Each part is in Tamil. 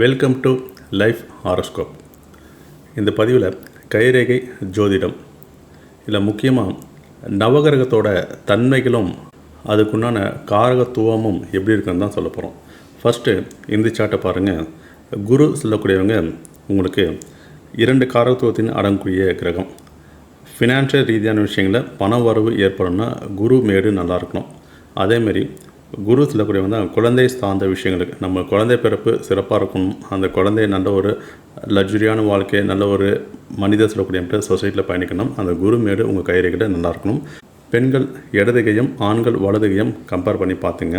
வெல்கம் டு லைஃப் ஹாரோஸ்கோப் இந்த பதிவில் கைரேகை ஜோதிடம் இதில் முக்கியமாக நவகிரகத்தோட தன்மைகளும் அதுக்குண்டான காரகத்துவமும் எப்படி இருக்குன்னு தான் சொல்ல போகிறோம் ஃபஸ்ட்டு இந்த சாட்டை பாருங்கள் குரு சொல்லக்கூடியவங்க உங்களுக்கு இரண்டு காரகத்துவத்தின் அடங்கக்கூடிய கிரகம். ஃபினான்ஷியல் ரீதியான விஷயங்களில் பண வரவு ஏற்படணும்னா குரு மேடு நல்லா இருக்கணும். அதேமாரி குரு சொல்லக்கூடியவங்க வந்து குழந்தை சார்ந்த விஷயங்களுக்கு நம்ம குழந்தை பிறப்பு சிறப்பாக இருக்கணும். அந்த குழந்தைய நல்ல ஒரு லக்ஸுரியான வாழ்க்கை நல்ல ஒரு மனிதர் சொல்லக்கூடிய சொசைட்டியில் பயணிக்கணும். அந்த குரு மேடு உங்கள் கைரேகையில் நல்லா இருக்கணும். பெண்கள் இடதுகையும் ஆண்கள் வலதுகையும் கம்பேர் பண்ணி பார்த்துங்க.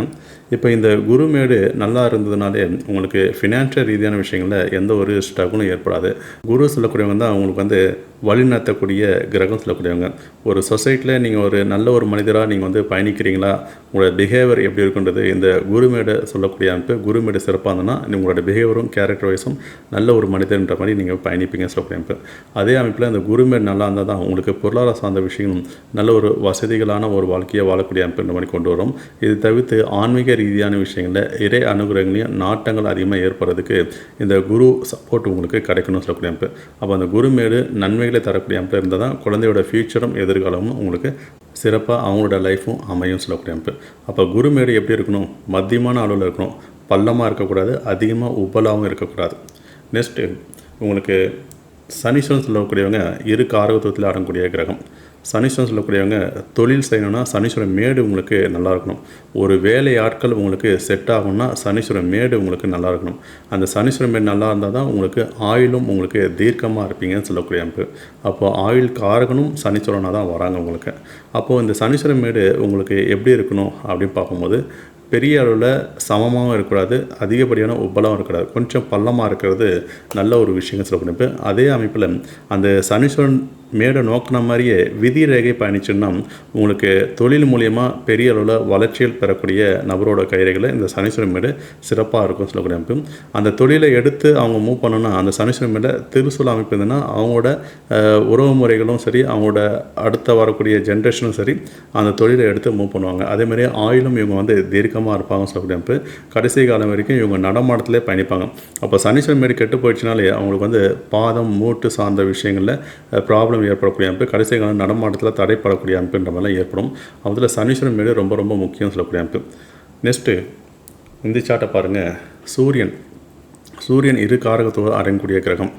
இப்போ இந்த குருமேடு நல்லா இருந்ததுனாலே உங்களுக்கு ஃபினான்ஷியல் ரீதியான விஷயங்களில் எந்த ஒரு ஸ்ட்ரகுளும் ஏற்படாது. குரு சொல்லக்கூடியவங்க தான் அவங்களுக்கு வந்து வழிநடத்தக்கூடிய கிரகம் சொல்லக்கூடியவங்க. ஒரு சொசைட்டியில் நீங்கள் ஒரு நல்ல ஒரு மனிதராக நீங்கள் வந்து பயணிக்கிறீங்களா? உங்களோட பிஹேவியர் எப்படி இருக்குன்றது இந்த குருமேடை சொல்லக்கூடிய அமைப்பு குருமேடு சிறப்பாக இருந்ததுன்னா உங்களோட பிஹேவியரும் கேரக்டர் வைஸும் நல்ல ஒரு மனிதர்ன்ற மாதிரி நீங்கள் பயணிப்பீங்க சொல்லக்கூடிய அமைப்பு. அதே அமைப்பில் இந்த குருமேடு நல்லா இருந்தால் தான் உங்களுக்கு பொருளாதார சார்ந்த விஷயங்களும் நல்ல ஒரு வசதிகளான ஒரு வாழ்க்கையை வாழக்கூடிய அமைப்பு மாதிரி கொண்டு வரும். இது தவிர்த்து ஆன்மீக ரீதியான விஷயங்களில் இறை அனுகிரகங்களையும் நாட்டங்கள் அதிகமாக ஏற்படுறதுக்கு இந்த குரு சப்போர்ட் உங்களுக்கு கிடைக்கணும்னு சொல்லக்கூடிய அமைப்பு அப்போ அந்த குருமேடு நன்மைகளை தரக்கூடிய அமைப்பு இருந்தால் தான் குழந்தையோட ஃப்யூச்சரும் எதிர்காலமும் உங்களுக்கு சிறப்பாக அவங்களோட லைஃப்பும் அமையும் சொல்லக்கூடிய அமைப்பு அப்போ குருமேடு எப்படி இருக்கணும்? மத்தியமான அளவில் இருக்கணும். பள்ளமாக இருக்கக்கூடாது அதிகமாக உப்பலாகவும் இருக்கக்கூடாது. நெக்ஸ்ட்டு உங்களுக்கு சனீஸ்வரன் சொல்லக்கூடியவங்க இரு காரகத்துவத்தில் ஆடக்கூடிய கிரகம். சனீஸ்வரன் சொல்லக்கூடியவங்க தொழில் செய்யணும்னா சனீஸ்வரன் மேடு உங்களுக்கு நல்லா இருக்கணும் ஒரு வேலை ஆட்கள் உங்களுக்கு செட் ஆகும்னா சனீஸ்வரன் மேடு உங்களுக்கு நல்லா இருக்கணும் அந்த சனீஸ்வரன் மேடு நல்லா இருந்தால் தான் உங்களுக்கு ஆயிலும் உங்களுக்கு தீர்க்கமாக இருப்பீங்கன்னு சொல்லக்கூடிய அமைப்பு. அப்போது ஆயில் காரகனும் சனீஸ்வரனாக தான் வராங்க உங்களுக்கு. அப்போது இந்த சனீஸ்வரன் மேடு உங்களுக்கு எப்படி இருக்கணும் அப்படின்னு பார்க்கும்போது பெரிய அளவில் சமமாகவும் இருக்கக்கூடாது அதிகப்படியான உப்பலாகவும் இருக்கக்கூடாது. கொஞ்சம் பள்ளமாக இருக்கிறது நல்ல ஒரு விஷயங்கள் சொல்லக்கூடிய அதே அமைப்பில் அந்த சனீஸ்வரன் மேடை நோக்கின மாதிரியே விதி ரேகை பயணிச்சுன்னா உங்களுக்கு தொழில் மூலியமாக பெரிய அளவில் வளர்ச்சியில் பெறக்கூடிய நபரோட கைரேகையில் இந்த சனீஸ்வரன் மேடு சிறப்பாக இருக்கும் சொல்லக்கூடிய அமைப்பு அந்த தொழிலை எடுத்து அவங்க மூவ் பண்ணணும்னா அந்த சனீஸ்வரன் மேடை திருசூல் அமைப்பு இருந்ததுன்னா அவங்களோட உறவு முறைகளும் சரி அவங்களோட அடுத்த வரக்கூடிய ஜென்ரேஷனும் சரி அந்த தொழிலை எடுத்து மூவ் பண்ணுவாங்க. அதேமாதிரி ஆயிலும் இவங்க வந்து தீர்க்கமாக இருப்பாங்க சொல்லக்கூடிய அமைப்பு கடைசி காலம் வரைக்கும் இவங்க நடமாட்டத்திலே பயணிப்பாங்க. அப்போ சனீஸ்வரன் மேடு கெட்டு போயிடுச்சுனாலே அவங்களுக்கு வந்து பாதம் மூட்டு சார்ந்த விஷயங்களில் ப்ராப்ளம் ஏற்படக்கூடிய அமைப்பு கடைசி காலம் நடமாட்டத்தில் தடைப்படக்கூடிய அமைப்புன்ற மாதிரிலாம் ஏற்படும். அதில் சனீஸ்வரன் மேடு ரொம்ப ரொம்ப முக்கியம் சொல்லக்கூடிய அமைப்பு. நெக்ஸ்ட்டு இந்த சாட்டை பாருங்கள் சூரியன். சூரியன் இரு காரகத்தோடு அடங்கக்கூடிய கிரகம்.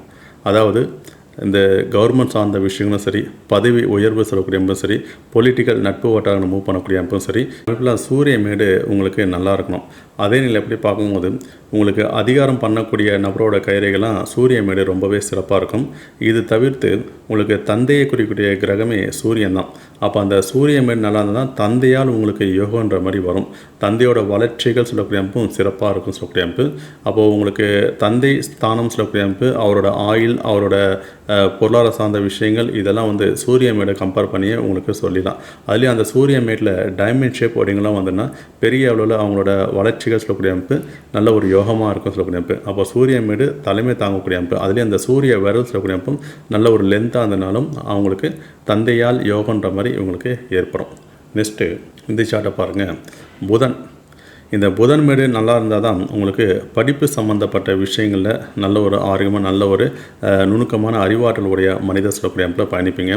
அதாவது இந்த கவர்மெண்ட் சார்ந்த விஷயங்களும் சரி பதவி உயர்வு சொல்லக்கூடிய அமைப்பும் சரி பொலிட்டிக்கல் நட்பு வட்டாரம் மூவ் பண்ணக்கூடிய அமைப்பும் சரி அமைப்பில் சூரிய மேடு உங்களுக்கு நல்லா இருக்கணும். அதே நிலை எப்படி பார்க்கும்போது உங்களுக்கு அதிகாரம் பண்ணக்கூடிய நபரோட கயிறைகள்லாம் சூரிய மேடு ரொம்பவே சிறப்பாக இருக்கும். இது தவிர்த்து உங்களுக்கு தந்தையை குறிக்கக்கூடிய கிரகமே சூரியன் தான். அப்போ அந்த சூரிய மேடு நல்லா இருந்தால் தந்தையால் உங்களுக்கு யோகன்ற மாதிரி வரும். தந்தையோட வளர்ச்சிகள் சொல்லக்கூடிய அமைப்பும் சிறப்பாக இருக்கும் சொல்லக்கூடிய அமைப்பு. அப்போது உங்களுக்கு தந்தை ஸ்தானம் சொல்லக்கூடிய அமைப்பு அவரோட ஆயில் அவரோட பொருளாதார சார்ந்த விஷயங்கள் இதெல்லாம் வந்து சூரிய மேடை கம்பேர் பண்ணியே உங்களுக்கு சொல்லிடலாம். அதுலேயும் அந்த சூரிய மேட்டில் டைமண்ட் ஷேப் அப்படிங்கலாம் வந்துன்னா பெரிய அளவில் அவங்களோட வளர்ச்சிகள் சொல்லக்கூடிய அமைப்பு நல்ல ஒரு யோகமாக இருக்கும் சொல்லக்கூடிய அமைப்பு. அப்போ சூரிய மேடு தலைமை தாங்கக்கூடிய அமைப்பு அதுலேயும் அந்த சூரிய விரல் சொல்லக்கூடிய அமைப்பும் நல்ல ஒரு லென்த்தாக இருந்தனாலும் அவங்களுக்கு தந்தையால் யோகன்ற மாதிரி இவங்களுக்கு ஏற்படும். நெக்ஸ்ட்டு இந்த சார்ட்டை பாருங்கள் புதன். இந்த புதன் மேடு நல்லா இருந்தால் தான் உங்களுக்கு படிப்பு சம்மந்தப்பட்ட விஷயங்களில் நல்ல ஒரு ஆரோக்கியமாக நல்ல ஒரு நுணுக்கமான அறிவாற்றல் உடைய மனிதர் சொல்லக்கூடிய அமைப்பில் பயணிப்பீங்க.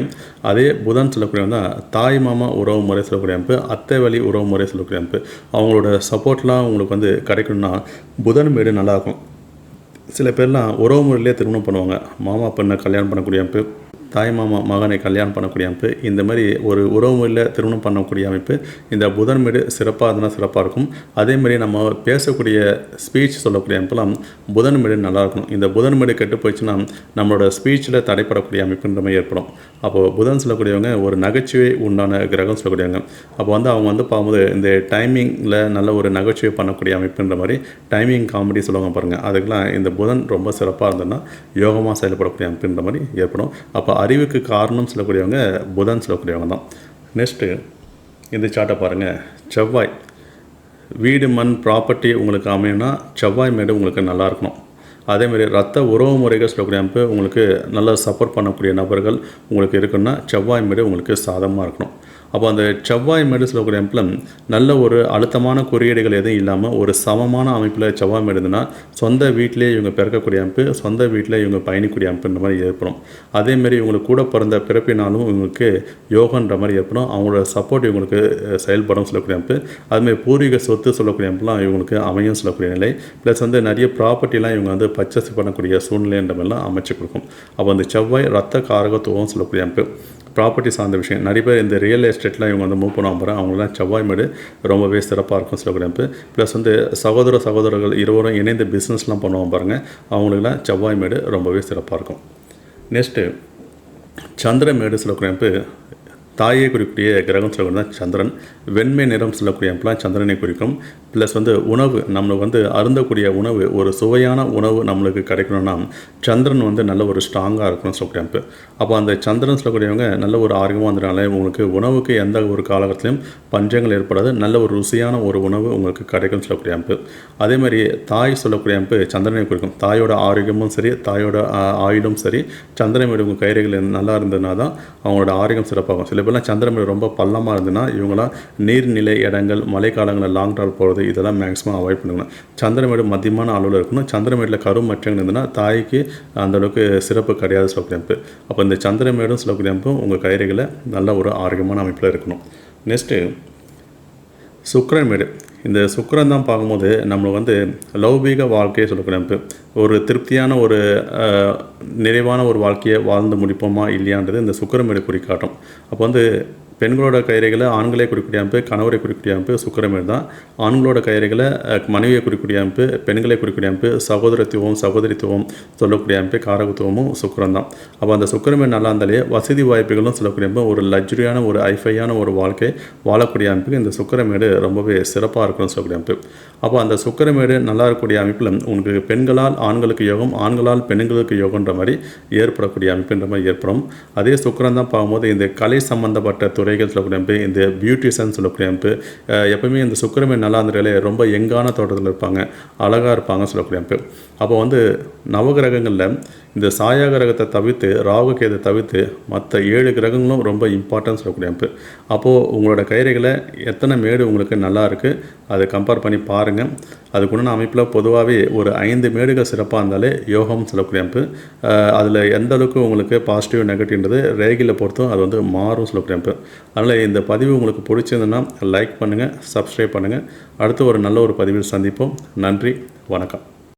அதே புதன் சொல்லக்கூடிய தான் தாய் மாமா உறவு முறை சொல்லக்கூடிய அமைப்பு அத்தை வழி உறவு முறை சொல்லக்கூடிய அமைப்பு. அவங்களோட சப்போர்ட்லாம் உங்களுக்கு வந்து கிடைக்கணும்னா புதன் மேடு நல்லா இருக்கும் சில பேர்லாம் உறவு முறையிலே திருமணம் பண்ணுவாங்க. மாமா பெண்ணை கல்யாணம் பண்ணக்கூடிய அமைப்பு. தாய் மாமா மகனை கல்யாணம் பண்ணக்கூடிய அமைப்பு இந்த மாதிரி ஒரு உறவு முறையில் திருமணம் பண்ணக்கூடிய அமைப்பு இந்த புதன் மீடு சிறப்பாக இருந்தால் சிறப்பாக இருக்கும். அதேமாதிரி நம்ம பேசக்கூடிய ஸ்பீச் சொல்லக்கூடிய அமைப்புலாம் புதன் மீடு நல்லா இருக்கணும். இந்த புதன் மீடு கெட்டு போயிடுச்சுன்னா நம்மளோட ஸ்பீச்சில் தடைப்படக்கூடிய அமைப்புன்ற மாதிரி ஏற்படும். அப்போது புதன் சொல்லக்கூடியவங்க ஒரு நகைச்சுவை உண்டான கிரகம் சொல்லக்கூடியவங்க. அப்போ வந்து அவங்க வந்து பார்க்கும்போது இந்த டைமிங்கில் நல்ல ஒரு நகைச்சுவை பண்ணக்கூடிய அமைப்புன்ற மாதிரி டைமிங் காமெடி சொல்லுவாங்க பாருங்கள் அதுக்கெல்லாம் இந்த புதன் ரொம்ப சிறப்பாக இருந்ததுன்னா யோகமாக செயல்படக்கூடிய அமைப்புன்ற மாதிரி ஏற்படும். அப்போ அறிவுக்கு காரணம் சொல்லக்கூடியவங்க புதன் சொல்லக்கூடியவங்க தான். நெக்ஸ்ட்டு இந்த சார்ட்டை பாருங்கள் செவ்வாய் வீடு மண் ப்ராப்பர்ட்டி உங்களுக்கு அமையணும்னா செவ்வாய் மேடு உங்களுக்கு நல்லா இருக்கணும். அதேமாதிரி ரத்த உறவு முறைகள் சொல்லக்கூடிய அமைப்பு உங்களுக்கு நல்லா சப்போர்ட் பண்ணக்கூடிய நபர்கள் உங்களுக்கு இருக்குன்னா செவ்வாய் மேடு உங்களுக்கு சாதகமாக இருக்கணும். அப்போ அந்த செவ்வாய் மேடு சொல்லக்கூடிய எம்ப்ளம் நல்ல ஒரு அழுத்தமான குறியீடுகள் எதுவும் இல்லாமல் ஒரு சமமான அமைப்பில் செவ்வாய் மேடு சொந்த வீட்டிலே இவங்க பிறக்கக்கூடிய அமைப்பு சொந்த வீட்டில் இவங்க பயணிக்கூடிய அமைப்புன்ற மாதிரி ஏற்படும். அதேமாரி இவங்களுக்கு கூட பிறந்த பிறப்பினாலும் இவங்களுக்கு யோகன்ற மாதிரி ஏற்படும். அவங்களோட சப்போர்ட் இவங்களுக்கு செயல்படும் சொல்லக்கூடிய அமைப்பு. அதுமாதிரி பூர்வீக சொத்து சொல்லக்கூடிய அமைப்புலாம் இவங்களுக்கு அமையும் சொல்லக்கூடிய நிலை. ப்ளஸ் வந்து நிறைய ப்ராப்பர்ட்டிலாம் இவங்க வந்து பர்ச்சேஸ் பண்ணக்கூடிய சூழ்நிலைன்ற மாதிரிலாம் அமைச்சு கொடுக்கும். அப்போ அந்த செவ்வாய் ரத்த காரகத்துவம் சொல்லக்கூடிய அமைப்பு. ப்ராப்பர்ட்டி சார்ந்த விஷயம். நிறைய பேர் இந்த ரியல் எஸ்டேட்லாம் இவங்க வந்து மூவ் பண்ண போகிறாங்க அவங்களாம் செவ்வாய் மேடு ரொம்பவே சிறப்பாக இருக்கும் சில அமைப்பு ப்ளஸ் வந்து சகோதர சகோதரர்கள் இருவரும் இணைந்து பிஸ்னஸ்லாம் பண்ணுவோம் பாருங்கள் அவங்களுக்குலாம் செவ்வாய் மேடு ரொம்பவே சிறப்பாக இருக்கும். நெக்ஸ்ட்டு சந்திரமேடு சில அமைப்பு தாயை குறிக்கக்கூடிய கிரகம் சொல்லக்கூடிய தான் சந்திரன். வெண்மை நிறம் சொல்லக்கூடிய அமைப்புலாம் சந்திரனை குறிக்கும். ப்ளஸ் வந்து உணவு நம்மளுக்கு வந்து அருந்தக்கூடிய உணவு ஒரு சுவையான உணவு நம்மளுக்கு கிடைக்கணும்னா சந்திரன் வந்து நல்ல ஒரு ஸ்ட்ராங்காக இருக்கணும் சொல்லக்கூடிய அமைப்பு அப்போ அந்த சந்திரன் சொல்லக்கூடியவங்க நல்ல ஒரு ஆரோக்கியமாக வந்தனால உங்களுக்கு உணவுக்கு எந்த ஒரு காலகட்டத்திலையும் பஞ்சங்கள் ஏற்படாது நல்ல ஒரு ருசியான ஒரு உணவு உங்களுக்கு கிடைக்கும்னு சொல்லக்கூடிய அமைப்பு அதே மாதிரி தாய் சொல்லக்கூடிய அமைப்பு சந்திரனை குறிக்கும். தாயோட ஆரோக்கியமும் சரி தாயோட ஆயுளும் சரி சந்திரன் உங்கள் கைரைகள் நல்லா இருந்ததுனா தான் அவங்களோட ஆரோக்கியம் சிறப்பாகும். சில பேர்லாம் சந்திரன் ரொம்ப பள்ளமாக இருந்ததுன்னா இவங்களாம் நீர்நிலை இடங்கள் மழைக்காலங்களில் லாங் ட்ராவல் போகிறது இதெல்லாம் மேக்ஸிமம் அவாய்ட் பண்ணணும் சந்திரமேடு மதியமான அளவில் இருக்கணும். சந்திரமேடில் கரும் மற்றங்கள் இருந்ததுன்னா தாய்க்கு அந்த அளவுக்கு சிறப்பு கிடையாது சொல்லக்கூடிய அப்போ இந்த சந்திரமேடும் சொல்லக்கூடிய உங்கள் கைரைகளை நல்ல ஒரு ஆரோக்கியமான அமைப்பில் இருக்கணும். நெக்ஸ்ட்டு சுக்கரமேடு இந்த சுக்கிரன் தான் பார்க்கும்போது நம்மளுக்கு வந்து லௌபீக வாழ்க்கையை சொல்லக்கூடிய ஒரு திருப்தியான ஒரு நிறைவான ஒரு வாழ்க்கையை வாழ்ந்து முடிப்போமா இல்லையான்றது இந்த சுக்கரமேடு குறிக்காட்டும் அப்போ வந்து பெண்களோட கைரைகளை ஆண்களே குறிக்கக்கூடிய அமைப்பு கணவரை குறிக்கக்கூடிய அமைப்பு சுக்கிரமேடு தான். ஆண்களோட கைரைகளை மனைவியை குறிக்கக்கூடிய அமைப்பு பெண்களை குறிக்கக்கூடிய அமைப்பு சகோதரத்துவம் சகோதரித்துவம் சொல்லக்கூடிய அமைப்பு காரகத்துவமும் சுக்கரம் தான். அப்போ அந்த சுக்கிரமேடு நல்லா இருந்தாலே வசதி வாய்ப்புகளும் சொல்லக்கூடிய அமைப்பு ஒரு லக்ஸுரியான ஒரு ஐஃபையான ஒரு வாழ்க்கை வாழக்கூடிய அமைப்புக்கு இந்த சுக்கிரமேடு ரொம்பவே சிறப்பாக இருக்கும்னு சொல்லக்கூடிய அமைப்பு. அப்போ அந்த சுக்கிரமேடு நல்லா இருக்கக்கூடிய அமைப்பில் உங்களுக்கு பெண்களால் ஆண்களுக்கு யோகம் ஆண்களால் பெண்களுக்கு யோகன்ற மாதிரி ஏற்படக்கூடிய அமைப்புன்ற மாதிரி ஏற்படும். அதே சுக்கரம் தான் பார்க்கும்போது இந்த கலை சம்பந்தப்பட்ட துறைகள் சொல்லக்கூடிய அமைப்பு இந்த பியூட்டிஷியன் சொல்லக்கூடிய அமைப்பு எப்பவுமே இந்த சுக்கரமே நல்லா இருந்தாலே ரொம்ப எங்கான தோட்டத்தில் இருப்பாங்க அழகாக இருப்பாங்க சொல்லக்கூடிய அமைப்பு அப்போ வந்து நவகிரகங்களில் இந்த சாயா கிரகத்தை தவிர்த்து ராகு கேதை தவிர்த்து மற்ற ஏழு கிரகங்களும் ரொம்ப இம்பார்ட்டன்ஸ் சொல்லக்கூடிய அமைப்பு அப்போது உங்களோட கைரைகளை எத்தனை மேடு உங்களுக்கு நல்லா இருக்குது அதை கம்பேர் பண்ணி பாருங்கள் அதுக்குண்டான அமைப்பில் பொதுவாகவே ஒரு ஐந்து மேடுகள் சிறப்பாக இருந்தாலே யோகம் சொல்லக்கூடிய அமைப்பு அதில் எந்த அளவுக்கு உங்களுக்கு பாசிட்டிவ் நெகட்டிவ்ன்றது ரேகியில் பொறுத்தும் அது வந்து மாறும் சொல்லக்கூடிய அமைப்பு அதனால் இந்த பதிவு உங்களுக்கு பிடிச்சிருந்ததுன்னா லைக் பண்ணுங்கள் சப்ஸ்கிரைப் பண்ணுங்கள் அடுத்து ஒரு நல்ல ஒரு பதிவில் சந்திப்போம். நன்றி வணக்கம்.